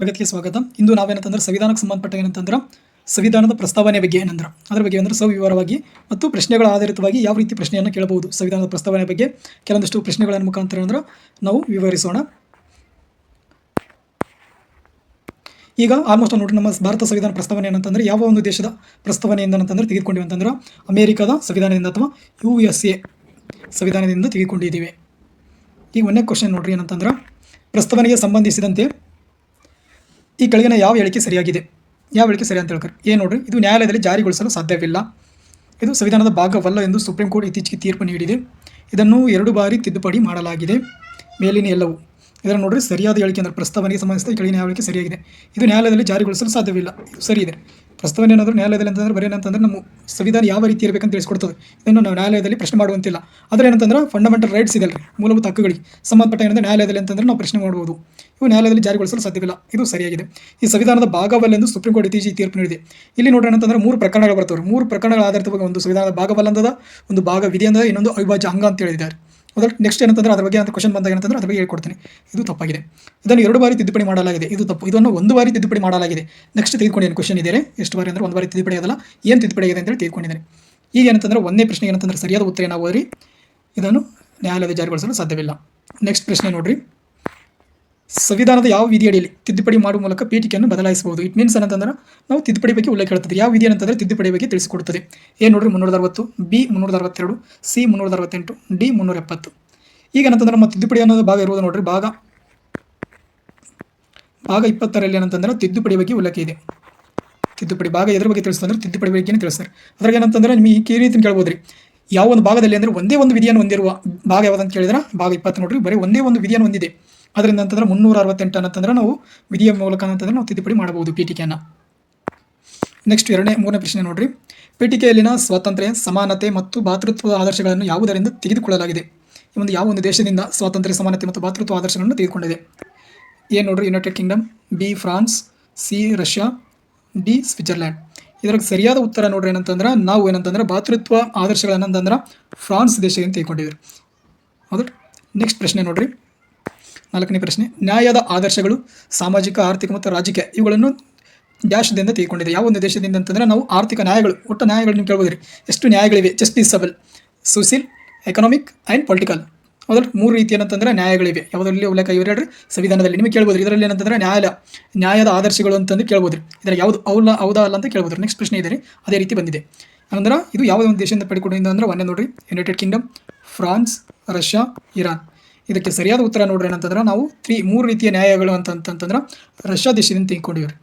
ತರಗತಿಗೆ ಸ್ವಾಗತ. ಇಂದು ನಾವೇನಂತಂದ್ರೆ ಸಂವಿಧಾನಕ್ಕೆ ಸಂಬಂಧಪಟ್ಟ ಏನಂತಂದ್ರೆ ಸಂವಿಧಾನದ ಪ್ರಸ್ತಾವನೆ ಬಗ್ಗೆ ಏನಂದ್ರೆ, ಅದರ ಬಗ್ಗೆ ಅಂದ್ರೆ ಸವಿವರವಾಗಿ ಮತ್ತು ಪ್ರಶ್ನೆಗಳ ಆಧಾರಿತವಾಗಿ ಯಾವ ರೀತಿ ಪ್ರಶ್ನೆಯನ್ನು ಕೇಳಬಹುದು ಸಂವಿಧಾನದ ಪ್ರಸ್ತಾವನೆ ಬಗ್ಗೆ. ಕೆಲವೊಂದಿಷ್ಟು ಪ್ರಶ್ನೆಗಳ ಮುಖಾಂತರ ಅಂದ್ರೆ ನಾವು ವಿವರಿಸೋಣ. ಈಗ ಆಲ್ಮೋಸ್ಟ್ ನೋಡ್ರಿ ನಮ್ಮ ಭಾರತ ಸಂವಿಧಾನ ಪ್ರಸ್ತಾವನೆ ಏನಂತಂದ್ರೆ ಯಾವ ಒಂದು ದೇಶದ ಪ್ರಸ್ತಾವನೆಯಿಂದ ಅಂತಂದ್ರೆ ತೆಗೆದುಕೊಂಡಿವೆ ಅಂತಂದ್ರೆ ಅಮೇರಿಕಾದ ಸಂವಿಧಾನದಿಂದ ಅಥವಾ ಯು ಎಸ್ ಎ ಸಂವಿಧಾನದಿಂದ ತೆಗೆದುಕೊಂಡಿದ್ದೀವಿ. ಈಗ ಒಂದೇ ಕ್ವಶನ್ ನೋಡ್ರಿ ಏನಂತಂದ್ರೆ, ಪ್ರಸ್ತಾವನೆಗೆ ಸಂಬಂಧಿಸಿದಂತೆ ಈ ಕೆಳಗಿನ ಯಾವ ಹೇಳಿಕೆ ಸರಿಯಾಗಿದೆ? ಯಾವ ಹೇಳಿಕೆ ಸರಿ ಅಂತ ಹೇಳ್ತಾರೆ ಏನು ನೋಡ್ರಿ? ಇದು ನ್ಯಾಯಾಲಯದಲ್ಲಿ ಜಾರಿಗೊಳಿಸಲು ಸಾಧ್ಯವಿಲ್ಲ. ಇದು ಸಂವಿಧಾನದ ಭಾಗವಲ್ಲ ಎಂದು ಸುಪ್ರೀಂ ಕೋರ್ಟ್ ಇತ್ತೀಚೆಗೆ ತೀರ್ಪು ನೀಡಿದೆ. ಇದನ್ನು ಎರಡು ಬಾರಿ ತಿದ್ದುಪಡಿ ಮಾಡಲಾಗಿದೆ. ಮೇಲಿನ ಎಲ್ಲವೂ. ಇದರ ನೋಡ್ರಿ, ಸರಿಯಾದ ಹೇಳಿಕೆ ಅಂದರೆ ಪ್ರಸ್ತಾವನೆಗೆ ಸಂಬಂಧಿಸಿದ ಕೆಳಗಿನ ಹೇಳಿಕೆ ಸರಿಯಾಗಿದೆ? ಇದು ನ್ಯಾಯಾಲಯದಲ್ಲಿ ಜಾರಿಗೊಳಿಸಲು ಸಾಧ್ಯವಿಲ್ಲ. ಇದು ಸರಿ ಇದೆ ಪ್ರಸ್ತಾವನೆ ಏನಾದರೂ ನ್ಯಾಯಾಲಯದಲ್ಲಿ ಅಂತಂದ್ರೆ, ಬರೀ ಏನಂತಂದ್ರೆ ನಮ್ಮ ಸಂವಿಧಾನ ಯಾವ ರೀತಿ ಇರಬೇಕಂತ ತಿಳಿಸ್ಕೊಡ್ತದೆ. ಇದನ್ನು ನಾವು ನ್ಯಾಯಾಲಯದಲ್ಲಿ ಪ್ರಶ್ನೆ ಮಾಡುವಂತಿಲ್ಲ. ಆದರೆ ಏನಂತಂದ್ರೆ ಫಂಡಮೆಂಟಲ್ ರೈಟ್ಸ್ ಇದೆ ಮೂಲಭೂತ ಹಕ್ಕುಗಳಿಗೆ. ಸಂಬಂಧಪಟ್ಟ ಏನಂದ್ರೆ ನ್ಯಾಯಾಲಯದಲ್ಲಿ ಅಂತಂದ್ರೆ ನಾವು ಪ್ರಶ್ನೆ ಮಾಡಬಹುದು ಇವು ನ್ಯಾಯಾಲಯದಲ್ಲಿ ಜಾರಿಗೊಳಿಸಲು ಸಾಧ್ಯವಿಲ್ಲ. ಇದು ಸರಿಯಾಗಿದೆ. ಈ ಸಂವಿಧಾನದ ಭಾಗವಲ್ಲ ಎಂದು ಸುಪ್ರೀಂ ಕೋರ್ಟ್ ಇತ್ತೀಚೆಗೆ ತೀರ್ಪು ನೀಡಿದೆ. ಇಲ್ಲಿ ನೋಡ್ರಿ ಏನಂತಂದ್ರೆ ಮೂರು ಪ್ರಕರಣಗಳು ಬರ್ತವೆ. ಮೂರು ಪ್ರಕರಣಗಳ ಆಧಾರಿತವಾಗಿ ಒಂದು ಸಂವಿಧಾನದ ಭಾಗವಲ್ಲಂದದ ಒಂದು ಭಾಗ ಅಂದದ, ಇನ್ನೊಂದು ಅವಿಭಾಜ್ಯ ಅಂಗ ಅಂತ ಹೇಳಿದ್ದಾರೆ. ಹೌದಾ ನೆಕ್ಸ್ಟ್ ಏನಂತಂದ್ರೆ ಅದ್ರ ಬಗ್ಗೆ ಅಂತ ಕ್ವಶನ್ ಬಂದಾಗ ಏನಂತಂದ್ರೆ ಅದ್ರ ಬಗ್ಗೆ ಹೇಳ್ಕೊಡ್ತೀನಿ. ಇದು ತಪ್ಪಾಗಿದೆ. ಇದನ್ನು ಎರಡು ಬಾರಿ ತಿದ್ದುಪಡಿ ಮಾಡಲಾಗಿದೆ. ಇದು ತಪ್ಪು. ಇದನ್ನು ಒಂದು ಬಾರಿ ತಿದ್ದುಪಡಿ ಮಾಡಲಾಗಿದೆ. ನೆಕ್ಸ್ಟ್ ತೆಗೆದುಕೊಂಡಿದ್ದೇನೆ ಕ್ವಶನ್ ಇದೆ ಎಷ್ಟು ಬಾರಿ ಅಂದ್ರೆ ಒಂದು ಬಾರಿ ತಿದ್ದುಪಡಿ ಅದಲ್ಲ. ಏನು ತಿದ್ದುಪಡಿ ಆಗಿದೆ ಅಂತೇಳಿ ತೆಗೆದುಕೊಂಡಿದ್ದೇನೆ ಈಗ ಏನಂತಂದ್ರೆ ಒಂದೇ ಪ್ರಶ್ನೆ ಏನಂತಂದ್ರೆ ಸರಿಯಾದ ಉತ್ತರ ನಾವು ಇದನ್ನು ನ್ಯಾಯಾಲಯದ ಜಾರಿಗೊಳಿಸಲು ಸಾಧ್ಯವಿಲ್ಲ. ನೆಕ್ಸ್ಟ್ ಪ್ರಶ್ನೆ ನೋಡ್ರಿ. ಸಂವಿಧಾನದ ಯಾವ ವಿಧಿಯಡಿಯಲ್ಲಿ ತಿದ್ದುಪಡಿ ಮಾಡುವ ಮೂಲಕ ಪೀಠಿಕೆಯನ್ನು ಬದಲಾಯಿಸಬಹುದು? ಇಟ್ ಮೀನ್ಸ್ ಏನಂತಂದ್ರೆ ನಾವು ತಿದ್ದುಪಡಿ ಬಗ್ಗೆ ಉಲ್ಲೇಖ ಹೇಳ್ತದೆ ಯಾವ ವಿಧಿ ಏನಂತಂದ್ರೆ ತಿದ್ದುಪಡಿ ಬಗ್ಗೆ ತಿಳಿಸಿಕೊಡುತ್ತದೆ. ಏನು ನೋಡ್ರಿ ಮುನ್ನೂರ ಅರವತ್ತು ಬಿ ಮುನ್ನೂರ ಅರವತ್ತೆರಡು ಸಿ ಮುನ್ನೂರ ಅರವತ್ತೆಂಟು ಡಿ ಮುನ್ನೂರ ಎಪ್ಪತ್ತು ಈಗ ಏನಂತಂದ್ರೆ ನಮ್ಮ ತಿದ್ದುಪಡಿ ಅನ್ನೋದು ಭಾಗ ಇರುವುದು ನೋಡ್ರಿ, ಭಾಗ ಭಾಗ ಇಪ್ಪತ್ತರಲ್ಲಿ ಏನಂತಂದ್ರೆ ತಿದ್ದುಪಡಿ ಬಗ್ಗೆ ಉಲ್ಲೇಖ ಇದೆ. ತಿದ್ದುಪಡಿ ಭಾಗ ಎದ್ರ ಬಗ್ಗೆ ತಿಳಿಸ್ತಂದ್ರೆ ತಿದ್ದುಪಡಿ ಬಗ್ಗೆ ತಿಳಿಸ್ತಾರೆ ಅದ್ರಾಗ ಏನಂತಂದ್ರೆ ನಿಮಗೆ ಈ ರೀತಿ ಕೇಳ್ಬೋದ್ರಿ. ಯಾವ ಒಂದು ಭಾಗದಲ್ಲಿ ಅಂದರೆ ಒಂದೇ ಒಂದು ವಿಧಿಯನ್ನು ಹೊಂದಿರುವ ಭಾಗ ಯಾವುದಂತ ಕೇಳಿದ್ರೆ ಭಾಗ ಇಪ್ಪತ್ತು ನೋಡ್ರಿ, ಬರೀ ಒಂದೇ ಒಂದು ವಿಧಿಯನ್ನು ಹೊಂದಿದೆ. ಅದರಿಂದ ಅಂತಂದ್ರೆ ಮುನ್ನೂರ ಅರವತ್ತೆಂಟು ಅಂತಂದ್ರೆ ನಾವು ವಿಧಿಯ ಮೂಲಕ ಅಂತಂದ್ರೆ ನಾವು ತಿದ್ದುಪಡಿ ಮಾಡಬಹುದು ಪೀಠಿಕೆಯನ್ನು. ನೆಕ್ಸ್ಟ್ ಎರಡನೇ, ಮೂರನೇ ಪ್ರಶ್ನೆ ನೋಡ್ರಿ. ಪೀಠಿಕೆಯಲ್ಲಿನ ಸ್ವಾತಂತ್ರ್ಯ, ಸಮಾನತೆ ಮತ್ತು ಭಾತೃತ್ವ ಆದರ್ಶಗಳನ್ನು ಯಾವುದರಿಂದ ತೆಗೆದುಕೊಳ್ಳಲಾಗಿದೆ? ಈ ಒಂದು ಯಾವ ಒಂದು ದೇಶದಿಂದ ಸ್ವಾತಂತ್ರ್ಯ, ಸಮಾನತೆ ಮತ್ತು ಭಾತೃತ್ವ ಆದರ್ಶಗಳನ್ನು ತೆಗೆದುಕೊಂಡಿದೆ? ಏನು ನೋಡ್ರಿ United Kingdom B France, C Russia, D Switzerland. ಇದ್ರಾಗ ಸರಿಯಾದ ಉತ್ತರ ನೋಡ್ರಿ ಏನಂತಂದ್ರೆ, ನಾವು ಏನಂತಂದ್ರೆ ಭಾತೃತ್ವ ಆದರ್ಶಗಳನ್ನಂತಂದ್ರೆ ಫ್ರಾನ್ಸ್ ದೇಶದಿಂದ ತೆಗೆದುಕೊಂಡಿದ್ರು ಹೌದು? ನೆಕ್ಸ್ಟ್ ಪ್ರಶ್ನೆ ನೋಡ್ರಿ. ನಾಲ್ಕನೇ ಪ್ರಶ್ನೆ, ನ್ಯಾಯದ ಆದರ್ಶಗಳು, ಸಾಮಾಜಿಕ, ಆರ್ಥಿಕ ಮತ್ತು ರಾಜಕೀಯ, ಇವುಗಳನ್ನು ದೇಶದಿಂದ ತೆಗೆದುಕೊಂಡಿದೆ. ಯಾವ ಒಂದು ದೇಶದಿಂದ ಅಂತಂದ್ರೆ ನಾವು ಆರ್ಥಿಕ ನ್ಯಾಯಗಳು, ಒಟ್ಟು ನ್ಯಾಯಗಳನ್ನು ಕೇಳ್ಬೋದು ಎಷ್ಟು ನ್ಯಾಯಗಳಿವೆ? Justiciable social economic and political ಅದರಲ್ಲಿ ಮೂರು ರೀತಿ ಏನಂತಂದರೆ ನ್ಯಾಯಗಳಿವೆ. ಯಾವುದರಲ್ಲಿ ಉಲ್ಲೇಖ ಇವರು ಹೇಳ್ರಿ? ಸಂವಿಧಾನದಲ್ಲಿ. ನಿಮಗೆ ಕೇಳ್ಬೋದು ಇದರಲ್ಲಿ ಏನಂತಂದ್ರೆ ನ್ಯಾಯಾಲಯ ನ್ಯಾಯದ ಆದರ್ಶಗಳು ಅಂತಂದು ಕೇಳ್ಬೋದ್ರಿ. ಇದರ ಯಾವುದು ಅವಲ್ಲ ಹೌದಾ ಅಲ್ಲ ಅಂತ ಕೇಳ್ಬೋದು ನೆಕ್ಸ್ಟ್ ಪ್ರಶ್ನೆ ಇದೆ ಅದೇ ರೀತಿ ಬಂದಿದೆ. ಅಂದ್ರೆ ಇದು ಯಾವುದೇ ಒಂದು ದೇಶದಿಂದ ಪಡೆದುಕೊಂಡಿದ್ದು ಅಂದರೆ ಒಂದೇ ನೋಡ್ರಿ. United Kingdom France Russia Iran ಇದಕ್ಕೆ ಸರಿಯಾದ ಉತ್ತರ ನೋಡ್ರಿ ಏನಂತಂದ್ರೆ ನಾವು ತ್ರೀ ಮೂರು ರೀತಿಯ ನ್ಯಾಯಗಳು ಅಂತಂತಂತಂದ್ರೆ ರಷ್ಯಾ ದೇಶದಿಂದ ತೆಗೆದುಕೊಂಡಿವ್ರಿ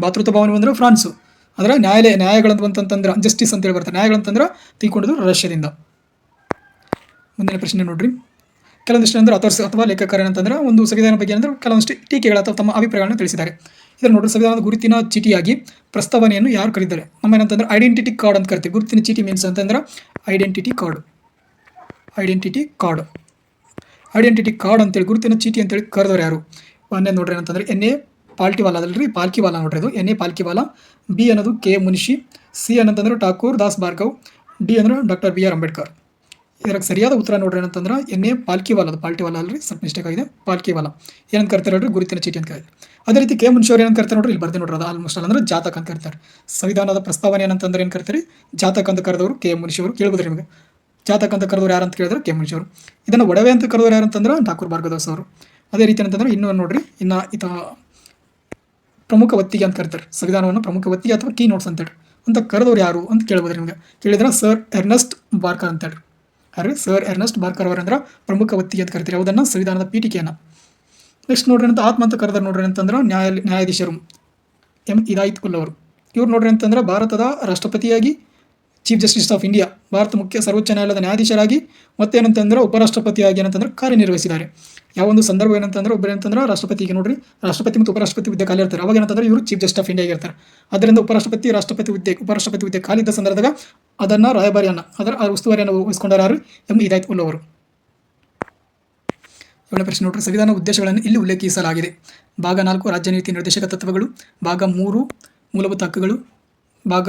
ಭಾತೃತ್ವ ಭಾವನೆ ಬಂದ್ರೆ ಫ್ರಾನ್ಸು. ಅದರ ನ್ಯಾಯಾಲಯ ನ್ಯಾಯಗಳಂತಂತಂದ್ರೆ ಜಸ್ಟಿಸ್ ಅಂತೇಳಿ ಬರ್ತಾರೆ ನ್ಯಾಯಗಳಂತಂದ್ರೆ ತೆಗೆದುಕೊಂಡಿದ್ದು ರಷ್ಯಾದಿಂದ. ಮುಂದಿನ ಪ್ರಶ್ನೆ ನೋಡ್ರಿ. ಕೆಲವೊಂದಿಷ್ಟು ಅಂದ್ರೆ ಅಥರ್ಸ್ ಅಥವಾ ಲೇಖಕರು ಏನಂತಂದ್ರೆ ಒಂದು ಸಂವಿಧಾನ ಬಗ್ಗೆ ಅಂದ್ರೆ ಕೆಲವೊಂದಿಷ್ಟು ಟೀಕೆಗಳು ಅಥವಾ ತಮ್ಮ ಅಭಿಪ್ರಾಯಗಳನ್ನು ತಿಳಿಸಿದ್ದಾರೆ. ಇದನ್ನು ನೋಡ್ರಿ, ಸಂವಿಧಾನದ ಗುರುತಿನ ಚೀಟಿಯಾಗಿ ಪ್ರಸ್ತಾವನೆಯನ್ನು ಯಾರು ಕರೀತಾರೆ? ನಮ್ಮ ಏನಂತಂದ್ರೆ ಐಡೆಂಟಿಟಿ ಕಾರ್ಡ್ ಅಂತ ಕರಿತೀವಿ. ಗುರುತಿನ ಚೀಟಿ ಮೀನ್ಸ್ ಅಂತಂದ್ರೆ identity card identity card identity card ಅಂತೇಳಿ, ಗುರುತಿನ ಚೀಟಿ ಅಂತೇಳಿ ಕರೆದವ್ರು ಯಾರು? ಒಂದೇ ನೋಡ್ರಿ ಏನಂತಂದ್ರೆ ಎನ್ ಎ ಪಾಲ್ಟಿವಾಲ ಅದಲ್ರಿ? ಪಾಲ್ಕಿವಾಲ ನೋಡ್ರಿ ಅದು. N A Palkhivala. ಬಿ ಅನ್ನೋದು ಕೆ ಮುನಿಷಿ. ಸಿ ಅನ್ನಂತಂದ್ರೆ ಠಾಕೂರ್ ದಾಸ್ ಭಾರ್ಗವ್. ಡಿ ಅಂದ್ರೆ ಡಾಕ್ಟರ್ ಬಿ ಆರ್ ಅಂಬೇಡ್ಕರ್. ಇದ್ರಾಗ ಸರಿಯಾದ ಉತ್ತರ ನೋಡ್ರಿ ಏನಂತಂದ್ರೆ ಎನ್ ಎ ಪಾಲ್ಕಿವಾಲ ಅದು. ಪಾಲ್ಟಿವಾಲ ಅಲ್ರಿ? ಸ್ವಲ್ಪ ಮಿಸ್ಟೇಕ್ ಆಗಿದೆ. ಪಾಲ್ಕಿವಾಲ. ಏನಂತ ಕರ್ತಾರೆ ನೋಡ್ರಿ? ಗುರುತಿನ ಚೀಟಿ ಅಂತ ಕರೀತಾರೆ. ಅದೇ ರೀತಿ ಕೆ ಮುನ್ಶಿ ಅವ್ರು ಏನಂತ ಕರ್ತಾರೆ ನೋಡ್ರಿ? ಇಲ್ಲಿ ಬರ್ತೀನಿ ನೋಡ್ರಿ ಅದು. ಆಲ್ಮೋಸ್ಟ್ ಅಂದ್ರೆ ಜಾತಕ ಅಂತ ಕರ್ತಾರೆ. ಸಂವಿಧಾನದ ಪ್ರಸ್ತಾವನೆ ಏನಂತಂದ್ರೆ ಏನು ಕರ್ತಾರೆ? ಜಾತಕ ಅಂತ ಕರೆದವರು ಕೆ ಮುನ್ಶಿ ಅವರು. ಕೇಳ್ಬೋದು ನಿಮಗೆ? ಜಾತಕ ಅಂತ ಕರೆದವರು ಯಾರು ಅಂತ ಕೇಳಿದ್ರೆ ಕೆ ಮುನ್ಶಿ ಅವರು. ಇದನ್ನು ಒಡವೆ ಅಂತ ಕರೆದವರು ಯಾರು ಅಂತಂದ್ರೆ ಠಾಕೂರ್ ಭಾರ್ಗದಾಸ್ ಅವರು. ಅದೇ ರೀತಿ ಅಂತಂದ್ರೆ ಇನ್ನೂ ನೋಡ್ರಿ, ಇನ್ನು ಈತ ಪ್ರಮುಖ ಒತ್ತಿಗೆ ಅಂತ ಕರೀತಾರೆ. ಸಂವಿಧಾನವನ್ನು ಪ್ರಮುಖ ಒತ್ತಿಗೆ ಅಥವಾ ಕೀ ನೋಟ್ಸ್ ಅಂತೇಳಿ ಅಂತ ಕರೆದವ್ರು ಯಾರು ಅಂತ ಕೇಳ್ಬೋದು ನಿಮಗೆ. ಕೇಳಿದ್ರೆ ಸರ್ ಎರ್ನೆಸ್ಟ್ ಬಾರ್ಕರ್ ಅಂತೇಳಿ ಅರೆ ಸರ್ ಎರ್ನೆಸ್ಟ್ ಬಾರ್ಕರ್ ಅವರಂದ್ರೆ ಪ್ರಮುಖ ಒತ್ತಿಗೆ ಅಂತ ಕರಿತಾರೆ. ಯಾವುದನ್ನು? ಸಂವಿಧಾನದ ಪೀಠಿಕೆಯನ್ನು. ನೆಕ್ಸ್ಟ್ ನೋಡ್ರಿ ಅಂತ ಆತ್ಮ ಅಂತ ಕರೆದ್ರೆ ನೋಡ್ರಿ ಅಂತಂದ್ರೆ ನ್ಯಾಯ ನ್ಯಾಯಾಧೀಶರು. ಎಂ ಇದಾಯಿತ್ ಕುಲ್ ಅವರು. ಇವ್ರು ನೋಡ್ರಿ ಅಂತಂದ್ರೆ ಭಾರತದ ರಾಷ್ಟ್ರಪತಿಯಾಗಿ chief justice of India Bharat ಮುಖ್ಯ ಸರ್ವೋಚ್ಚ ನ್ಯಾಯಾಲಯದ ನ್ಯಾಯಾಧೀಶರಾಗಿ ಮತ್ತೇನಂತಂದ್ರೆ ಉಪರಾಷ್ಟ್ರಪತಿಯಾಗಿ ಏನಂತಂದ್ರೆ ಕಾರ್ಯನಿರ್ವಹಿಸಿದ್ದಾರೆ. ಯಾವ ಒಂದು ಸಂದರ್ಭ ಏನಂತಂದ್ರೆ ಒಬ್ಬರು ಏನಂತಂದ್ರೆ ರಾಷ್ಟ್ರಪತಿಗೆ ನೋಡ್ರಿ, ರಾಷ್ಟ್ರಪತಿ ಮತ್ತು ಉಪರಾಷ್ಟ್ರಪತಿ ಹುದ್ದೆ ಖಾಲಿ ಇರ್ತಾರೆ. ಅವಾಗ ಏನಂತಂದ್ರೆ ಇವರು ಚೀಫ್ ಜಸ್ಟಿಸ್ ಆಫ್ ಇಂಡಿಯಾ ಇರ್ತಾರೆ ಅದರಿಂದ ಉಪರಾಷ್ಟ್ರಪತಿ, ರಾಷ್ಟ್ರಪತಿ ಹುದ್ದೆ, ಉಪರಾಷ್ಟ್ರಪತಿ ಹುದ್ದೆ ಖಾಲಿದ್ದ ಸಂದರ್ಭದಾಗ ಅದನ್ನು ರಾಯಭಾರಿಯನ್ನು ಅದರ ಆ ಉಸ್ತುವಾರಿಯನ್ನು ವಹಿಸಿಕೊಂಡಾರು ಯಾರು? ಎಂ ಇದಾಯ್ತು ಉಳ್ಳವರು ಏಳನೇ ಪ್ರಶ್ನೆ ನೋಡ್ರಿ, ಸಂವಿಧಾನ ಉದ್ದೇಶಗಳನ್ನು ಇಲ್ಲಿ ಉಲ್ಲೇಖಿಸಲಾಗಿದೆ. ಭಾಗ ನಾಲ್ಕು, ರಾಜ್ಯ ನೀತಿ ನಿರ್ದೇಶಕ ತತ್ವಗಳು. ಭಾಗ ಮೂರು, ಮೂಲಭೂತ ಹಕ್ಕುಗಳು. ಭಾಗ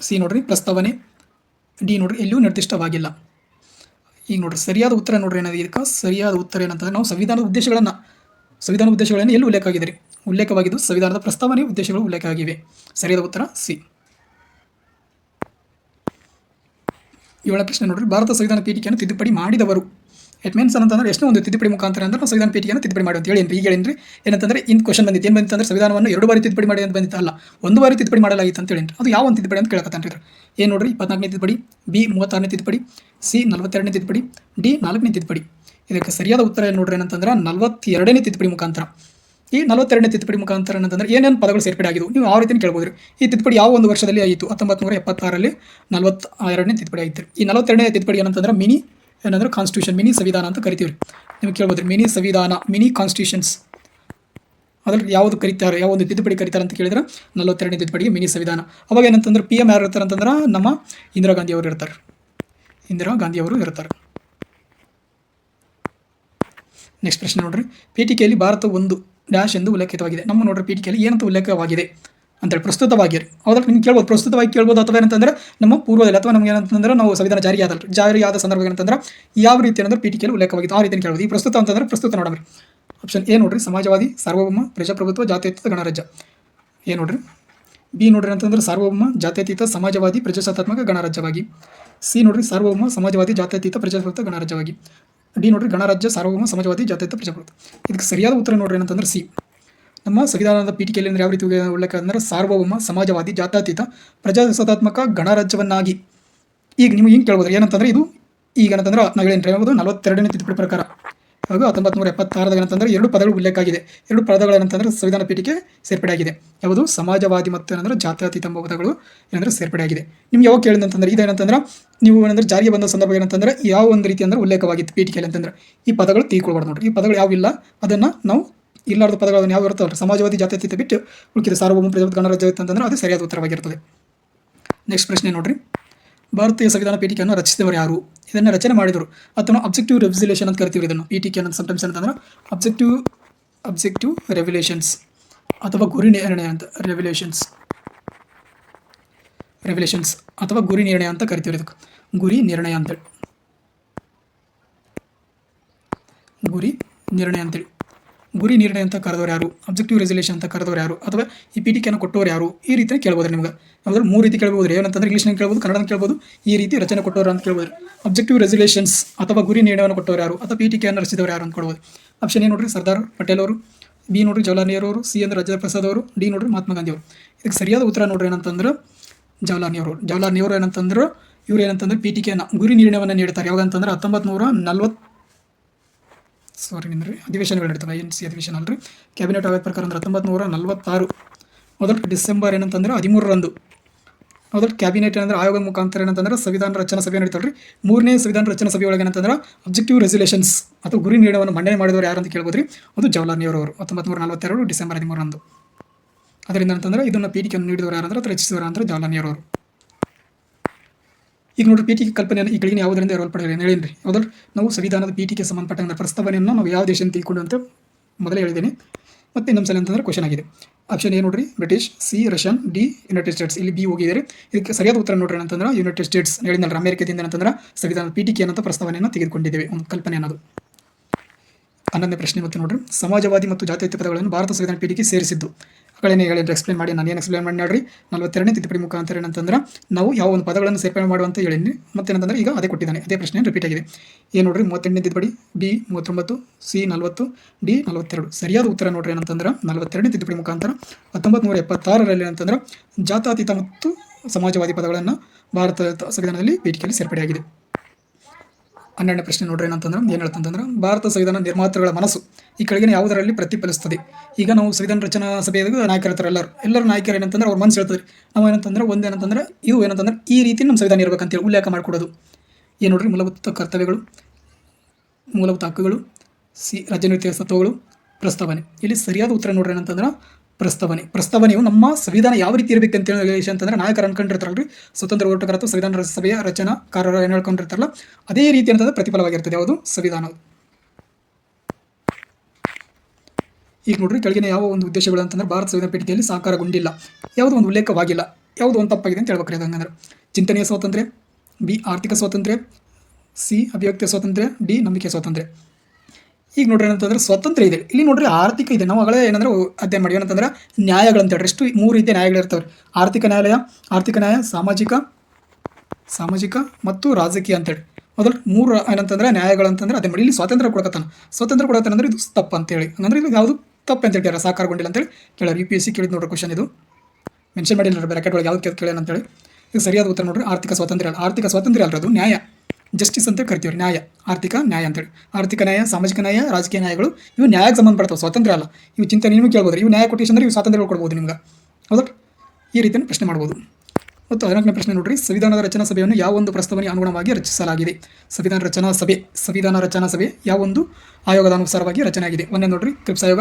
ಸಿ ನೋಡ್ರಿ ಪ್ರಸ್ತಾವನೆ ಡಿ ನೋಡ್ರಿ, ಎಲ್ಲಿಯೂ ನಿರ್ದಿಷ್ಟವಾಗಿಲ್ಲ. ಈಗ ನೋಡ್ರಿ, ಸರಿಯಾದ ಉತ್ತರ ನೋಡ್ರಿ ಏನದು ಇದಕ್ಕೆ ಸರಿಯಾದ ಉತ್ತರ ಏನಂತಂದ್ರೆ ನಾವು ಸಂವಿಧಾನದ ಉದ್ದೇಶಗಳನ್ನು ಸಂವಿಧಾನ ಉದ್ದೇಶಗಳನ್ನು ಎಲ್ಲಿ ಉಲ್ಲೇಖ ಆಗಿದೆ ರೀ ಉಲ್ಲೇಖವಾಗಿದ್ದು ಸಂವಿಧಾನದ ಪ್ರಸ್ತಾವನೆ ಉದ್ದೇಶಗಳು ಉಲ್ಲೇಖ ಆಗಿವೆ. ಸರಿಯಾದ ಉತ್ತರ ಸಿ. ಏಳನೇ ಪ್ರಶ್ನೆ ನೋಡ್ರಿ, ಭಾರತ ಸಂವಿಧಾನ ಪೀಠಿಕೆಯನ್ನು ತಿದ್ದುಪಡಿ ಮಾಡಿದವರು ಇಟ್ ಮೀನ್ಸ್ ಅಂತಂದ್ರೆ ಎಷ್ಟು ಒಂದು ತಿದ್ದುಪಡಿ ಮುಖಾಂತರ ಅಂದ್ರೆ ಸಂವಿಧಾನ ಪೀಠಿಕೆಯನ್ನು ತಿದ್ದುಪಡಿ ಮಾಡಿ ಅಂತ ಹೇಳಿ ಈಗ ಹೇಳಿನ್ರಿ. ಏನಂತಂದ್ರೆ ಇನ್ ಕ್ವಶನ್ ಬಂದಿತ್ತು. ಏನು ಬಂದಿತ್ತು ಅಂದ್ರೆ ಸಂವಿಧಾನವನ್ನು ಎರಡು ಬಾರಿ ತಿದ್ದುಪಡಿ ಮಾಡಿ ಅಂತ ಬಂದಿತ್ತಲ್ಲ. ಒಂದು ಬಾರಿ ತಿದ್ದುಪಡಿ ಮಾಡಲಾಗಿತ್ತು ಅಂತ ಹೇಳಿ ಅದು ಯಾವ ಒಂದು ತಿದ್ದುಪಡಿ ಅಂತ ಕೇಳಕತ್ತಾನ್ರಿ ಇದ್ರ. ಏನು ನೋಡ್ರಿ? ಇಪ್ಪತ್ನಾಲ್ಕನೇ ತಿದ್ದುಪಡಿ, ಬಿ ಮೂವತ್ತಾರನೇ ತಿದ್ದುಪಡಿ, ಸಿ ನಲವತ್ತೆರಡನೇ ತಿದ್ದುಪಡಿ, ಡಿ ನಾಲ್ಕನೇ ತಿದ್ದುಪಡಿ. ಇದಕ್ಕೆ ಸರಿಯಾದ ಉತ್ತರ ಏನು ನೋಡ್ರಿ ಏನಂತಂದ್ರೆ ನಲವತ್ತೆರಡನೇ ತಿದ್ದುಪಡಿ ಮುಖಾಂತರ. ಈ ನಲವತ್ತೆರಡನೇ ತಿದ್ದುಪಡಿ ಮುಖಾಂತರ ಅಂತಂದ್ರೆ ಏನೇನು ಪದಗಳು ಸೇರ್ಪಡೆ ಆಗಿದ್ದು ನೀವು ಯಾವ ರೀತಿ ಕೇಳ್ಬೋದು ಈ ತಿದ್ದುಪಡಿ ಯಾವ ಒಂದು ವರ್ಷದಲ್ಲಿ ಆಯಿತು? ಹತ್ತೊಂಬತ್ತು ನೂರ ಎಪ್ಪತ್ತಾರಲ್ಲಿ ನಲವತ್ತ ಎರಡನೇ ತಿದ್ದುಪಡಿ ಆಯಿತು. ಈ ನಲವತ್ತೆರಡನೇ ತಿದ್ದುಪಡಿ ಏನಂತಂದ್ರೆ ಮಿನಿ ಏನಂದ್ರೆ ಕಾನ್ಸ್ಟಿಟ್ಯೂಷನ್ ಮಿನಿ ಸಂವಿಧಾನ ಅಂತ ಕರಿತೀವಿ ನಿಮ್ಗೆ ಕೇಳ್ಬೋದು ಮಿನಿ ಸಂವಿಧಾನ ಮಿನಿ ಕಾನ್ಸ್ಟಿಟ್ಯೂಷನ್ಸ್ ಅದ್ರಲ್ಲಿ ಯಾವುದು ಕರಿತಾರೆ ಯಾವ ಒಂದು ತಿದ್ದುಪಡಿ ಕರಿತಾರೆ ಅಂತ ಕೇಳಿದ್ರೆ ನಲವತ್ತೆರಡನೇ ತಿದ್ದುಪಡಿಗೆ ಮಿನಿ ಸಂವಿಧಾನ. ಅವಾಗ ಏನಂತಂದ್ರೆ ಪಿ ಎಂ ಯಾರು ಇರ್ತಾರೆ ಅಂತಂದ್ರೆ ನಮ್ಮ ಇಂದಿರಾ ಗಾಂಧಿ ಅವರು ಇರ್ತಾರೆ. ಇಂದಿರಾ ಗಾಂಧಿ ಅವರು ಇರ್ತಾರೆ. ನೆಕ್ಸ್ಟ್ ಪ್ರಶ್ನೆ ನೋಡ್ರಿ. ಪೀಠಿಕೆಯಲ್ಲಿ ಭಾರತ ಒಂದು ಡ್ಯಾಶ್ ಎಂದು ಉಲ್ಲೇಖಿತವಾಗಿದೆ. ನಮ್ಮ ನೋಡ್ರಿ ಪೀಠಿಕೆಯಲ್ಲಿ ಏನಂತ ಉಲ್ಲೇಖವಾಗಿದೆ? ಅಂತೇಳಿ ಪ್ರಸ್ತುತವಾಗಿರಿ. ಹೌದಲ್ಲ ನಿಮ್ಗೆ ಕೇಳ್ಬೋದು, ಪ್ರಸ್ತುತವಾಗಿ ಕೇಳ್ಬೋದು ಅಥವಾ ಏನಂತಂದ್ರೆ ನಮ್ಮ ಪೂರ್ವದಲ್ಲಿ ಅಥವಾ ನಮ್ಗೆ ಏನಂತಂದ್ರೆ ನಾವು ಸಂವಿಧಾನ ಜಾರಿ ಆದಲ್ಲ ಜಾರಿ ಆದ ಸಂದರ್ಭ ಏನಂತಂದ್ರೆ ಯಾವ ರೀತಿ ಏನಂದ್ರೆ ಪೀಠಿಕೆಯಲ್ಲಿ ಉಲ್ಲೇಖವಾಗಿತ್ತು ಆ ರೀತಿ ಕೇಳ್ಬೋದು. ಈ ಪ್ರಸ್ತುತ ಅಂತಂದ್ರೆ ಪ್ರಸ್ತುತ ನೋಡ್ರಿ ಆಪ್ಷನ್ ಎ ನೋಡ್ರಿ, ಸಮಾಜವಾದಿ, ಸಾರ್ವಭೌಮ, ಪ್ರಜಾಪ್ರಭುತ್ವ, ಜಾತ್ಯತೀತ, ಗಣರಾಜ್ಯ. ಏನು ನೋಡ್ರಿ. ಬಿ ನೋಡ್ರಿ ಅಂತಂದ್ರೆ ಸಾರ್ವಭೌಮ, ಜಾತ್ಯತೀತ, ಸಮಾಜವಾದಿ, ಪ್ರಜಾಸತ್ತಾತ್ಮಕ, ಗಣರಾಜ್ಯವಾಗಿ. ಸಿ ನೋಡ್ರಿ, ಸಾರ್ವಭೌಮ, ಸಮಾಜವಾದಿ, ಜಾತ್ಯತೀತ, ಪ್ರಜಾಪ್ರಭುತ್ವ, ಗಣರಾಜ್ಯವಾಗಿ. ಡಿ ನೋಡ್ರಿ, ಗಣರಾಜ್ಯ, ಸಾರ್ವಭೌಮ, ಸಮಾಜವಾದಿ, ಜಾತ್ಯತೀತ, ಪ್ರಜಾಪ್ರಭುತ್ವ. ಇದಕ್ಕೆ ಸರಿಯಾದ ಉತ್ತರ ನೋಡ್ರಿ ಏನಂತಂದ್ರೆ ಸಿ ನಮ್ಮ ಸಂವಿಧಾನದ ಪೀಠಿಕೆಯಲ್ಲಿ ಅಂದರೆ ಯಾವ ರೀತಿ ಉಲ್ಲೇಖ ಅಂದರೆ ಸಾರ್ವಭೌಮ, ಸಮಾಜವಾದಿ, ಜಾತ್ಯತೀತ, ಪ್ರಜಾಸತ್ತಾತ್ಮಕ ಗಣರಾಜ್ಯವನ್ನಾಗಿ. ಈಗ ನಿಮ್ಗೆ ಹಿಂಗೆ ಕೇಳ್ಬೋದು. ಏನಂತಂದ್ರೆ ಇದು ಈಗ ಏನಂತಂದ್ರೆ ನಾವು ಹೇಳಿ ಯಾವುದು ನಲವತ್ತೆರಡನೇ ತಿದ್ದುಪಡಿ ಪ್ರಕಾರ. ಹಾಗೂ ಹತ್ತೊಂಬತ್ತು ನೂರ ಎಪ್ಪತ್ತಾರದಾಗ ಏನಂತಂದ್ರೆ ಎರಡು ಪದಗಳು ಉಲ್ಲೇಖ ಆಗಿದೆ. ಎರಡು ಪದಗಳು ಏನಂತಂದ್ರೆ ಸಂವಿಧಾನ ಪೀಠಿಕೆ ಸೇರ್ಪಡೆಯಾಗಿದೆ. ಯಾವುದು? ಸಮಾಜವಾದಿ ಮತ್ತು ಏನಂದ್ರೆ ಜಾತ್ಯತೀತ ಎಂಬ ಪದಗಳು ಏನಂದ್ರೆ ಸೇರ್ಪಡೆಯಾಗಿದೆ. ನಿಮ್ಗೆ ಯಾವಾಗ ಕೇಳಿದಂತಂದ್ರೆ ಇದೇನಂತಂದ್ರೆ ನೀವು ಏನಂದ್ರೆ ಜಾರಿಗೆ ಬಂದ ಸಂದರ್ಭ ಏನಂತಂದ್ರೆ ಯಾವ ಒಂದು ರೀತಿ ಅಂದ್ರೆ ಉಲ್ಲೇಖವಾಗಿತ್ತು ಪೀಠಿಕೆಯಲ್ಲಿ ಅಂತಂದ್ರೆ. ಈ ಪದಗಳು ತೀರ್ಕೊಳ್ಬಾರ್ದು ನೋಡ್ರಿ. ಈ ಪದಗಳು ಯಾವಿಲ್ಲ ಅದನ್ನು ನಾವು ಇಲ್ಲಾರ್ದ ಪದಗಳನ್ನು ಯಾವ ಇರ್ತವೆ ಸಮಾಜವಾದಿ, ಜಾತ್ಯತೀತ ಬಿಟ್ಟು ಉಳಿದ ಸಾರ್ವಭೌಮ ಪ್ರಜಾಪ್ರಭುತ್ವ ಗಣರಾಜ್ಯ ಅಂತಂದ್ರೆ ಅದು ಸರಿಯಾದ ಉತ್ತರವಾಗಿರ್ತದೆ. ನೆಕ್ಸ್ಟ್ ಪ್ರಶ್ನೆ ನೋಡ್ರಿ. ಭಾರತೀಯ ಸಂವಿಧಾನ ಪೀಠಿಕೆಯನ್ನು ರಚಿಸಿದವರು ಯಾರು? ಇದನ್ನು ರಚನೆ ಮಾಡಿದರು. ಅಥವಾ ಅಬ್ಜೆಕ್ಟಿವ್ ರೆವಿಲೇಷನ್ ಅಂತ ಕರಿತೀವಿ ಇದನ್ನು. ಪೀಠಿಕೆ ಅನ್ನೋದು ಸಮ್ಟೈಮ್ಸ್ ಏನಂತಂದ್ರೆ ಅಬ್ಜೆಕ್ಟಿವ್ ಅಬ್ಜೆಕ್ಟಿವ್ ರೆವಿಲೇಷನ್ಸ್ ಅಥವಾ ಗುರಿ ನಿರ್ಣಯ ಅಂತ ರೆವಿಲೇಷನ್ಸ್ ರೆವಿಲೇಷನ್ಸ್ ಅಥವಾ ಗುರಿ ನಿರ್ಣಯ ಅಂತ ಕರಿತೀವಿ ಇದಕ್ಕೆ. ಗುರಿ ನಿರ್ಣಯ ಅಂತೇಳಿ. ಗುರಿ ನಿರ್ಣಯ ಅಂತೇಳಿ. ಗುರಿ ನಿರ್ಣಯ ಅಂತ ಕರೆದವ್ರು ಯಾರು? ಅಬ್ಜೆಕ್ಟಿವ್ ರೆಸಲ್ಯೂಷನ್ ಅಂತ ಕರೆದವ್ರು ಯಾರು? ಅಥವಾ ಈ ಪಿಟಿಕೆಯನ್ನು ಕೊಟ್ಟವರು ಯಾರು? ಈ ರೀತಿ ಕೇಳ್ಬೋದು ನಿಮ್ಗೆ. ಅದ್ರಲ್ಲಿ ಮೂರು ರೀತಿ ಕೇಳ್ಬೋದು ಏನಂತಂದ್ರೆ ನಲ್ಲಿ ಕೇಳ್ಬೋದು ಕನ್ನಡ ಕೇಳ್ಬೋದು, ಈ ರೀತಿ ರಚನೆ ಕೊಟ್ಟವರು ಅಂತ ಕೇಳ್ಬೋದು ಅಬ್ಜೆಕ್ಟಿವ್ ರೆಸಲ್ಯೂಷನ್ಸ್ ಅಥವಾ ಗುರಿ ನಿರ್ಣಯವನ್ನು ಕೊಟ್ಟವ್ರು ಯಾರು? ಅಥವಾ ಪೀಠಿಕೆಯನ್ನು ರಚಿಸಿದವರು ಯಾರು ಅಂತ ಕೊಡ್ಬೋದು. ಆಪ್ಷನ್ ಏನು ನೋಡ್ರಿ, ಸರ್ದಾರ್ ಪಟೇಲ್ ಅವರು, ಬಿ ನೋಡ್ರಿ, ಜವಾಹರ್ಲಾಲ್ ನೆಹರು ಅವರು, ಸಿ ಅಂದ್ರೆ ರಾಜೇಂದ್ರ ಪ್ರಸಾದ್ ಅವರು, ಡಿ ನೋಡ್ರಿ, ಮಹಾತ್ಮ ಗಾಂಧಿ ಅವರು. ಇದಕ್ಕೆ ಸರಿಯಾದ ಉತ್ತರ ನೋಡ್ರಿ ಏನಂತಂದ್ರೆ ಜವಾಹರ್ಲಾಲ್ ನೆಹರು ಜವಾಹರ್ಲಾಲ್ ನೆಹರು ಏನಂತಂದ್ರೆ, ಇವ್ರು ಏನಂತಂದ್ರೆ ಪೀಠಿಕೆಯನ್ನು, ಗುರಿ ನಿರ್ಣಯವನ್ನು ನೀಡ್ತಾರೆ. ಯಾವಾಗ ಅಂತಂದ್ರೆ ಹತ್ತೊಂಬತ್ತು ನೂರ ನಲ್ವತ್ತು ಸಾರಿ ರೀ ಅಧಿವೇಶನಗಳು ನಡೀತವೆ ಎನ್ ಸಿ ಅಧಿವೇಶನ ಅಲ್ರಿ. ಕ್ಯಾಬಿನೆಟ್ ಆಗೋದ ಪ್ರಕಾರ ಅಂದ್ರೆ ಹತ್ತೊಂಬತ್ತು ನೂರ ನಲ್ವತ್ತಾರು. ಮೊದಲು ಡಿಸೆಂಬರ್ ಏನಂತಂದ್ರೆ ಹದಿಮೂರರಂದು. ಮೊದಲು ಕ್ಯಾಬಿನೆಟ್ ಏನಂದ್ರೆ ಆಯೋಗದ ಮುಖಾಂತರ ಏನಂತಂದ್ರೆ ಸಂವಿಧಾನ ರಚನಾ ಸಭೆ ರೀ ಮೂರನೇ ಸಂವಿಧಾನ ರಚನಾ ಸಭೆ ಒಳಗೆ ಏನಂತಂದ್ರೆ ಅಬ್ಜೆಕ್ಟಿವ್ ರೆಸಲ್ಯೂಷನ್ಸ್ ಅಥವಾ ಗುರಿ ನಿರ್ಣಯವನ್ನು ಮಂಡನೆ ಮಾಡಿದವರು ಯಾರು ಅಂತ ಕೇಳ್ಬೋದ್ರಿ? ಅದು ಜವಾಹರ್ಲಾಲ್ ನೆಹರು ಅವರು ಹತ್ತೊಂಬತ್ತು ನೂರ ನಲವತ್ತೆರಡು ಡಿಸೆಂಬರ್ ಹದಿಮೂರರಂದು. ಅದರಿಂದ ಅಂತಂದ್ರೆ ಇದನ್ನು ಪೀಠಿಕೆಯನ್ನು ನೀಡಿದವರು ಯಾರಂದ್ರೆ ರಚಿಸಿದವರು ಅಂದರೆ ಜವಾಹರ್ಲಾಲ್ ನೆಹರು ಅವರು. ಈಗ ನೋಡ್ರಿ ಪೀಠಿಕೆ ಕಲ್ಪನೆಯನ್ನು ಈ ಕೆಳಗಿನ ಯಾವುದರಿಂದ ಏನು ಹೇಳಿದ್ರಿ. ಹೌದಲ್ಲ ನಾವು ಸಂವಿಧಾನದ ಪೀಠಿಕೆ ಸಂಬಂಧಪಟ್ಟಂಥ ಪ್ರಸ್ತಾವನೆಯನ್ನು ನಾವು ಯಾವ ದೇಶದಿಂದ ತಿಳ್ಕೊಂಡು ಅಂತ ಮೊದಲೇ ಹೇಳಿದ್ದೇನೆ. ಮತ್ತೆ ನಮ್ಮ ಸಲ ಅಂತಂದ್ರೆ ಕ್ವಶನ್ ಆಗಿದೆ. ಆಪ್ಷನ್ ಎ ನೋಡ್ರಿ British C Russian D United States ಇಲ್ಲಿ ಬಿ ಹೋಗಿದ್ದಾರೆ. ಇದಕ್ಕೆ ಸರಿಯಾದ ಉತ್ತರ ನೋಡ್ರಿ ಅಂತಂದ್ರೆ ಯುನೈಟೆಡ್ ಸ್ಟೇಟ್ಸ್ ಹೇಳಿದ್ನಲ್ಲ ಅಮೆರಿಕದಿಂದ ಅಂತಂದ್ರೆ ಸಂವಿಧಾನದ ಪೀಠಿಕೆ ಅನ್ನೋ ಪ್ರಸ್ತಾವನೆಯನ್ನು ತೆಗೆದುಕೊಂಡಿದ್ದೇವೆ. ಒಂದು ಕಲ್ಪನೆ ಅನ್ನೋದು. ಹನ್ನೊಂದನೇ ಪ್ರಶ್ನೆ ಮತ್ತೆ ನೋಡ್ರಿ. ಸಮಾಜವಾದಿ ಮತ್ತು ಜಾತ್ಯತೀತ ಪದಗಳನ್ನು ಭಾರತ ಸಂವಿಧಾನ ಪೀಠಿಗೆ ಸೇರಿಸಿದ್ದು. ಅಗಳೇನೆ ಹೇಳಿದ್ರೆ ಎಕ್ಸ್ಪ್ಲೇನ್ ಮಾಡಿ ನಾನು ಏನು ಎಕ್ಸ್ಪ್ಲೇನ್ ಮಾಡಿ ನೋಡ್ರಿ ನಲವತ್ತೆರಡನೇ ತಿದ್ದುಪಡಿ ಮುಖಾಂತರ ಏನಂತಂದ್ರೆ, ನಾವು ಯಾವ ಒಂದು ಪದಗಳನ್ನು ಸೇರ್ಪಡೆ ಮಾಡುವಂತ ಹೇಳಿನಿ. ಮತ್ತೇನಂತಂದ್ರೆ, ಈಗ ಅದೇ ಕೊಟ್ಟಿದ್ದಾನೆ, ಅದೇ ಪ್ರಶ್ನೆ ರಿಪೀಟ್ ಆಗಿದೆ. ಏನು ನೋಡ್ರಿ ಮೂವತ್ತೆಂಟನೇ ತಿದ್ದುಪಡಿ, ಬಿ ಮೂವತ್ತೊಂಬತ್ತು, ಸಿ ನಲವತ್ತು, ಡಿ ನಲವತ್ತೆರಡು. ಸರಿಯಾದ ಉತ್ತರ ನೋಡ್ರಿ ಏನಂತಂದ್ರೆ, ನಲವತ್ತೆರಡನೇ ತಿದ್ದುಪಡಿ ಮುಖಾಂತರ ಹತ್ತೊಂಬತ್ತು ನೂರ ಎಪ್ಪತ್ತಾರರಲ್ಲಿ ಏನಂತಂದ್ರೆ, ಜಾತಾತೀತ ಮತ್ತು ಸಮಾಜವಾದಿ ಪದಗಳನ್ನು ಭಾರತ ಸಂವಿಧಾನದಲ್ಲಿ ಪೀಠಿಕೆಯಲ್ಲಿ ಸೇರ್ಪಡೆಯಾಗಿದೆ. ಹನ್ನೆರಡನೇ ಪ್ರಶ್ನೆ ನೋಡ್ರಿ ಏನಂತಂದ್ರೆ ಏನು ಹೇಳ್ತಂತಂದ್ರೆ, ಭಾರತ ಸಂವಿಧಾನ ನಿರ್ಮಾತೃಗಳ ಮನಸ್ಸು ಈ ಕೆಳಗಿನ ಯಾವುದರಲ್ಲಿ ಪ್ರತಿಫಲಿಸ್ತದೆ. ಈಗ ನಾವು ಸಂವಿಧಾನ ರಚನಾ ಸಭೆಯಾದಾಗ ನಾಯಕರು ಇರ್ತಾರೆ ಎಲ್ಲರೂ. ಎಲ್ಲರೂ ನಾಯಕರು ಏನಂತಂದ್ರೆ ಅವ್ರ ಮನಸ್ಸು ಹೇಳ್ತಾರೆ ನಾವು ಏನಂತಂದ್ರೆ ಒಂದು ಏನಂತಂದ್ರೆ, ಇವು ಏನಂತಂದ್ರೆ ಈ ರೀತಿ ನಮ್ಮ ಸಂವಿಧಾನ ಇರಬೇಕಂತೇಳಿ ಉಲ್ಲೇಖ ಮಾಡಿಕೊಡೋದು. ಏನು ನೋಡ್ರಿ ಮೂಲಭೂತ ಕರ್ತವ್ಯಗಳು, ಮೂಲಭೂತ ಹಕ್ಕುಗಳು, ಸಿ ರಾಜ್ಯನೀತಿಯ ಸತ್ವಗಳು ಪ್ರಸ್ತಾವನೆ. ಇಲ್ಲಿ ಸರಿಯಾದ ಉತ್ತರ ನೋಡ್ರಿ ಏನಂತಂದ್ರೆ ಪ್ರಸ್ತಾವನೆ. ಪ್ರಸ್ತಾವನೆಯು ನಮ್ಮ ಸಂವಿಧಾನ ಯಾವ ರೀತಿ ಇರಬೇಕಂತ ಹೇಳಿ ಅಂತಂದ್ರೆ ನಾಯಕರು ಅನ್ಕೊಂಡಿರ್ತಾರಲ್ರಿ. ಸ್ವತಂತ್ರ ಹೋರಾಟಗಾರ ಅಥವಾ ಸಂವಿಧಾನ ಸಭೆಯ ರಚನಾಕಾರರು ಏನು ಹೇಳ್ಕೊಂಡಿರ್ತಾರಲ್ಲ, ಅದೇ ರೀತಿ ಅಂತಂದ್ರೆ ಪ್ರತಿಫಲವಾಗಿರ್ತದೆ. ಯಾವುದು? ಸಂವಿಧಾನ. ಈಗ ನೋಡ್ರಿ, ಕೆಳಗಿನ ಯಾವ ಒಂದು ಉದ್ದೇಶಗಳು ಅಂತಂದ್ರೆ ಭಾರತ ಸಂವಿಧಾನ ಪೀಠಿಕೆಯಲ್ಲಿ ಸಾಕಾರಗೊಂಡಿಲ್ಲ. ಯಾವುದೋ ಒಂದು ಉಲ್ಲೇಖವಾಗಿಲ್ಲ. ಯಾವುದು ಒಂದು ತಪ್ಪಾಗಿದೆ ಅಂತ ಹೇಳ್ಬೇಕ್ರಿ ಹಂಗಂದ್ರೆ. ಚಿಂತನೆಯ ಸ್ವಾತಂತ್ರ್ಯ, ಬಿ, ಆರ್ಥಿಕ ಸ್ವಾತಂತ್ರ್ಯ, ಸಿ, ಅಭಿವ್ಯಕ್ತಿಯ ಸ್ವಾತಂತ್ರ್ಯ, ಡಿ ನಂಬಿಕೆ ಸ್ವಾತಂತ್ರ್ಯ. ಈಗ ನೋಡ್ರಿ ಏನಂತಂದ್ರೆ ಸ್ವತಂತ್ರ ಇದೆ. ಇಲ್ಲಿ ನೋಡ್ರಿ ಆರ್ಥಿಕ ಇದೆ. ನಾವು ಅಗಲೇ ಏನಂದ್ರೆ ಅಧ್ಯಯನ ಮಾಡಿ ಏನಂತಂದ್ರೆ ನ್ಯಾಯಗಳಂತ ಹೇಳ್ರಿ. ಎಷ್ಟು ಮೂರು ರೀತಿಯ ನ್ಯಾಯಗಳಿರ್ತವೆ ಆರ್ಥಿಕ ನ್ಯಾಯಾಲಯ, ಆರ್ಥಿಕ ನ್ಯಾಯ, ಸಾಮಾಜಿಕ ಸಾಮಾಜಿಕ ಮತ್ತು ರಾಜಕೀಯ ಅಂತೇಳಿ ಮೊದಲು ಮೂರು ಏನಂತಂದ್ರೆ ನ್ಯಾಯಗಳಂತಂದ್ರೆ ಅದೇ ಮಾಡಿ. ಇಲ್ಲಿ ಸ್ವಾತಂತ್ರ್ಯ ಕೊಡಕತ್ತಾನ. ಸ್ವಾತಂತ್ರ್ಯ ಕೊಡಕತ್ತಾನ ಅಂದ್ರೆ ಇದು ತಪ್ಪು ಅಂತೇಳಿ ಅಂದ್ರೆ ಇದು ಯಾವುದು ತಪ್ಪು ಅಂತ ಹೇಳ್ತಾರೆ ಸಾಕಾರಗೊಂಡಿಲ್ಲ ಅಂತೇಳಿ ಕೇಳ್ಯಾರ ಯು ಪಿ ಎಸ್ ಸಿ ಕೇಳಿದ್ ನೋಡ್ರಿ ಕ್ವಶನ್ ಇದು. ಮೆನ್ಷನ್ ಮಾಡಿಲ್ಲ ಬ್ರಾಕೆಟ್ ಒಳಗೆ ಯಾವ್ದು ಕೇಳಿ ಅಂತೇಳಿ ಇದು ಸರಿಯಾದ ಉತ್ತರ ನೋಡ್ರಿ. ಆರ್ಥಿಕ ಸ್ವಾತಂತ್ರ್ಯ ಆರ್ಥಿಕ ಸ್ವಾತಂತ್ರ್ಯ ಅಲ್ಲ ಅದು. ನ್ಯಾಯ. ಜಸ್ಟಿಸ್ ಅಂತ ಕರಿತೀವಿ ನ್ಯಾಯ, ಆರ್ಥಿಕ ನ್ಯಾಯ ಅಂತೇಳಿ. ಆರ್ಥಿಕ ನ್ಯಾಯ, ಸಾಮಾಜಿಕ ನ್ಯಾಯ, ರಾಜಕೀಯ ನ್ಯಾಯಗಳು, ಇವು ನ್ಯಾಯಕ್ಕೆ ಸಂಬಂಧಪಡ್ತಾವೆ, ಸ್ವಾತಂತ್ರ್ಯ ಅಲ್ಲ. ಇವು ಚಿಂತನೆ ನೀವು ಕೇಳ್ಬೋದು ಇವು ನ್ಯಾಯ ಕೊಟ್ಟಿಸ್ ಅಂದರೆ ಇವು ಸ್ವಾತಂತ್ರ್ಯ ಕೊಡ್ಬೋದು ನಿಮ್ಗೆ. ಹೌದಾ? ಈ ರೀತಿಯನ್ನು ಪ್ರಶ್ನೆ ಮಾಡ್ಬೋದು. ಮತ್ತು ಹದಿನಾಲ್ಕನೇ ಪ್ರಶ್ನೆ ನೋಡ್ರಿ, ಸಂವಿಧಾನದ ರಚನಾ ಸಭೆಯನ್ನು ಯಾವ ಒಂದು ಪ್ರಸ್ತಾವನೆ ಅನುಗುಣವಾಗಿ ರಚಿಸಲಾಗಿದೆ? ಸಂವಿಧಾನ ರಚನಾ ಸಭೆ, ಸಂವಿಧಾನ ರಚನಾ ಸಭೆ ಯಾವ ಒಂದು ಆಯೋಗದ ಅನುಸಾರವಾಗಿ ರಚನೆ ಆಗಿದೆ ಒಂದೇ ನೋಡ್ರಿ, ಕ್ರಿಪ್ಸ್ ಆಯೋಗ,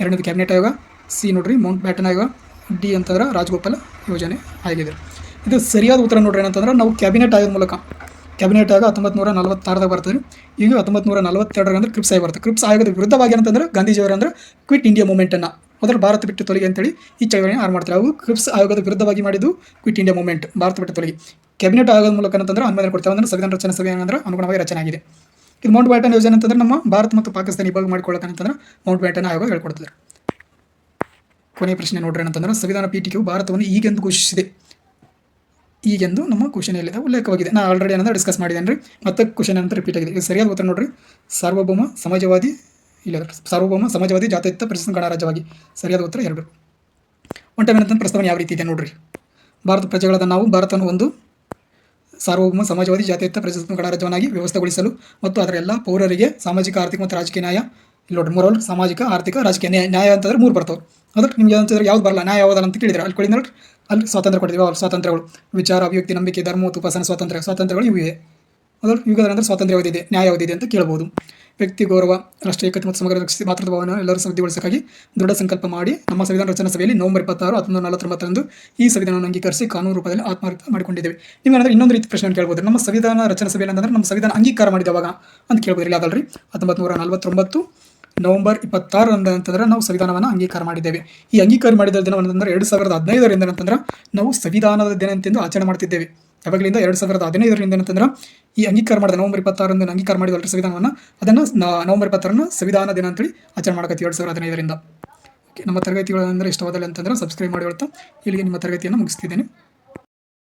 ಎರಡನೇದು ಕ್ಯಾಬಿನೆಟ್ ಆಯೋಗ, ಸಿ ನೋಡ್ರಿ, ಮೌಂಟ್ ಬ್ಯಾಟನ್ ಆಯೋಗ, ಡಿ ಅಂತಂದ್ರೆ ರಾಜಗೋಪಾಲ ಯೋಜನೆ ಆಗಿದೆ. ಇದು ಸರಿಯಾದ ಉತ್ತರ ನೋಡ್ರಿ ಏನಂತಂದ್ರೆ, ನಾವು ಕ್ಯಾಬಿನೆಟ್ ಆಯೋಗದ ಮೂಲಕ ಕ್ಯಾಬಿನೆಟ್ ಆಗ ಹತ್ತೊಂಬತ್ತು ನೂರ ನಲವತ್ತಾರದಾಗ ಬರ್ತದೆ. ಈಗ ಹತ್ತೊಂಬತ್ತು ನೂರ ನಲವತ್ತೆರಡರ ಅಂದ್ರೆ ಕ್ರಿಪ್ಸ್ ಆಗಿ ಬರುತ್ತೆ ಕ್ರಿಪ್ಸ್ ಆಯೋಗದ ವಿರುದ್ಧವಾಗಿ ಏನಂತಂದ್ರೆ ಗಾಂಧೀಜಿಯವರ ಅಂದ್ರೆ ಕ್ವಿಟ್ ಇಂಡಿಯಾ ಮೂವ್ಮೆಂಟನ್ನು ಮೊದಲು ಭಾರತ ಬಿಟ್ಟು ತೊಲಗಿ ಅಂತೇಳಿ ಈ ಚಳವಳಿ ಆರು ಮಾಡ್ತಾರೆ. ಅವು ಕ್ರಿಪ್ಸ್ ಆಯೋಗದ ವಿರುದ್ಧವಾಗಿ ಮಾಡಿದ್ದು ಕ್ವಿಟ್ ಇಂಡಿಯಾ ಮೂಮೆಂಟ್ ಭಾರತ ಬಿಟ್ಟು ತೊಲಗಿ. ಕ್ಯಾಬಿನೆಟ್ ಆಗೋದ ಮೂಲಕ ಅಂತಂದ್ರೆ ಅನುಮೋದನೆ ಕೊಡ್ತೇವೆ ಅಂದ್ರೆ ಸಂವಿಧಾನ ರಚನೆ ಸಭೆ ಏನಂದ್ರೆ ಅನುಗುಣವಾಗಿ ರಚನೆ ಆಗಿದೆ. ಇದು ಮೌಂಟ್ ಬ್ಯಾಟನ್ ಯೋಜನೆ ಅಂತಂದ್ರೆ ನಮ್ಮ ಭಾರತ ಮತ್ತು ಪಾಕಿಸ್ತಾನ ವಿಭಾಗ ಮಾಡಿಕೊಳ್ಳಕ್ಕೆ ಅಂತಂದ್ರೆ ಮೌಂಟ್ ಬ್ಯಾಟನ್ ಆಯೋಗ ಹೇಳ್ಕೊಡ್ತಾರೆ ಕೊನೆಯ ಪ್ರಶ್ನೆ ನೋಡ್ರಿ ಅಂತಂದ್ರೆ ಸಂವಿಧಾನ ಪೀಠಿಕೆಯು ಭಾರತವನ್ನು ಈಗೆಂದು ಘೋಷಿಸಿದೆ. ಈಗೆಂದು ನಮ್ಮ ಕ್ವಶನೆಯಲ್ಲಿದೆ ಉಲ್ಲೇಖವಾಗಿದೆ. ನಾನು ಆಲ್ರೆಡಿ ಏನಂದ್ರೆ ಡಿಸ್ಕಸ್ ಮಾಡಿದ್ದೇನೆ ರೀ. ಮತ್ತೆ ಕ್ವಶನ್ ಅಂತ ರಿಪೀಟ್ ಆಗಿದೆ. ಇದು ಸರಿಯಾದ ಉತ್ತರ ನೋಡ್ರಿ. ಸಾರ್ವಭೌಮ, ಸಮಾಜವಾದಿ, ಇಲ್ಲ, ಸಾರ್ವಭೌಮ, ಸಮಾಜವಾದಿ, ಜಾತ್ಯತೀತ ಪ್ರಶಸ್ತ ಗಣರಾಜ್ಯವಾಗಿ. ಸರಿಯಾದ ಉತ್ತರ ಎರಡು. ಒನ್ ಟೈಮ್ ಏನಂತ ಪ್ರಸ್ತಾವನೆ ಯಾವ ರೀತಿ ಇದೆ ನೋಡ್ರಿ. ಭಾರತ ಪ್ರಜೆಗಳಾದ ನಾವು, ಭಾರತವನ್ನು ಒಂದು ಸಾರ್ವಭೌಮ, ಸಮಾಜವಾದಿ, ಜಾತ್ಯತೀತ ಪ್ರಜಾಸತ್ತಾತ್ಮಕ ಗಣರಾಜ್ಯವನ್ನಾಗಿ ವ್ಯವಸ್ಥೆಗೊಳಿಸಲು ಮತ್ತು ಅದರ ಎಲ್ಲ ಪೌರರಿಗೆ ಸಾಮಾಜಿಕ, ಆರ್ಥಿಕ ಮತ್ತು ರಾಜಕೀಯ ನ್ಯಾಯ ಇಲ್ಲಿ ನೋಡ್ರಿ ಮೂರಲ್ಲಿ ಸಾಮಾಜಿಕ, ಆರ್ಥಿಕ, ರಾಜಕೀಯ, ನ್ಯಾಯ ಅಂತಂದ್ರೆ ಮೂರು ಬರ್ತಾವೆ. ಅದಕ್ಕೆ ನಿಮ್ಗೆ ಅಂತಂದ್ರೆ ಯಾವ್ದು ಬರಲ್ಲ, ನ್ಯಾಯ ಯಾವ್ದಲ್ಲ ಅಂತ ಕೇಳಿದ್ರೆ ಅಲ್ಲಿ ಕೊಡಿ ನೋಡ್ರಿ. ಅಲ್ಲಿ ಸ್ವಾತಂತ್ರ್ಯ ಕೊಟ್ಟಿದ್ದೀವಿ ಅವ್ರ ಸ್ವಾತಂತ್ರ್ಯಗಳು. ವಿಚಾರ, ಅಭಿವ್ಯಕ್ತಿ, ನಂಬಿಕೆ, ಧರ್ಮ ಉಪಾಸನ ಸ್ವಾತಂತ್ರ್ಯ, ಸ್ವಾತಂತ್ರ್ಯಗಳು ಇವು ಅದ್ರ ಯುಗದ ನಂತರ ಸ್ವಾತಂತ್ರ್ಯ ಯಾವ್ದಿದೆ ನ್ಯಾಯ ಯಾವುದಿದೆ ಅಂತ ಕೇಳ್ಬೋದು. ವ್ಯಕ್ತಿ, ಗೌರವ, ರಾಷ್ಟ್ರೀಯ ಏಕತೆ ಮತ್ತು ಸಮಗ್ರ ರಕ್ಷಿಸಿ ಮಾತೃತ್ವವನ್ನು ಎಲ್ಲರೂ ಸಮೃದ್ಧಿಗೊಳಿಸಕ್ಕಾಗಿ ದೃಢ ಸಂಕಲ್ಪ ಮಾಡಿ ನಮ್ಮ ಸಂವಿಧಾನ ರಚನಾ ಸಭೆಯಲ್ಲಿ ನವೆಂಬರ್ ಇಪ್ಪತ್ತಾರು, ಹತ್ತೊಂಬತ್ತು, ನಲವತ್ತೊಂಬತ್ತರಂದು ಈ ಸಂವಿಧಾನವನ್ನು ಅಂಗೀಕರಿಸಿ ಕಾನೂನು ರೂಪದಲ್ಲಿ ಆತ್ಮಾರ್ಥ ಮಾಡಿಕೊಂಡಿದ್ದೇವೆ. ನಿಮ್ಗೆ ಅಂದ್ರೆ ಇನ್ನೊಂದು ರೀತಿ ಪ್ರಶ್ನೆ ಕೇಳ್ಬೋದು ನಮ್ಮ ಸಂವಿಧಾನ ರಚನಾ ಸಭೆಯಲ್ಲಿ ಅಂತಂದ್ರೆ ನಮ್ಮ ಸಂವಿಧಾನ ಅಂಗೀಕಾರ ಮಾಡಿದವಾಗ ಅಂತ ಕೇಳ್ಬೋದು ಇಲ್ಲ ಅದಲ್ರಿ ಹತ್ತೊಂಬತ್ತು ನೂರ ನಲವತ್ತೊಂಬತ್ತು ನವೆಂಬರ್ ಇಪ್ಪತ್ತಾರರಂದು ಅಂತಂದ್ರೆ ನಾವು ಸಂವಿಧಾನವನ್ನು ಅಂಗೀಕಾರ ಮಾಡಿದ್ದೇವೆ. ಈ ಅಂಗೀಕಾರ ಮಾಡಿದ ದಿನವಂತಂದ್ರೆ ಎರಡು ಸಾವಿರದ ಹದಿನೈದರಿಂದ ಅಂತಂದ್ರೆ ನಾವು ಸಂವಿಧಾನದ ದಿನ ಅಂತಂದು ಆಚರಣೆ ಮಾಡ್ತಿದ್ದೇವೆ. ಯಾವಾಗಲಿಂದ ಎರಡು ಸಾವಿರದ ಹದಿನೈದರಿಂದ ಏನಂತಂದ್ರೆ ಈ ಅಂಗೀಕಾರ ಮಾಡಿದ ನವೆಂಬರ್ ಇಪ್ಪತ್ತಾರರಿಂದ ಅಂಗೀಕಾರ ಮಾಡಿದ ಸಂವಿಧಾನವನ್ನು ಅದನ್ನು ನವೆಂಬರ್ ಇಪ್ಪತ್ತಾರನ್ನು ಸಂವಿಧಾನ ದಿನ ಅಂತೇಳಿ ಆಚರಣೆ ಮಾಡಕತ್ತೀವಿ ಎರಡು ಸಾವಿರದ ಹದಿನೈದರಿಂದ. ಓಕೆ, ನಮ್ಮ ತರಗತಿಗಳು ಅಂದರೆ ಇಷ್ಟವಾದಲ್ಲಿ ಅಂತಂದ್ರೆ ಸಬ್ಸ್ಕ್ರೈಬ್ ಮಾಡಿ ಹೇಳ್ತಾ ಇಲ್ಲಿಗೆ ನಿಮ್ಮ ತರಗತಿಯನ್ನು ಮುಗಿಸ್ತಿದ್ದೇನೆ.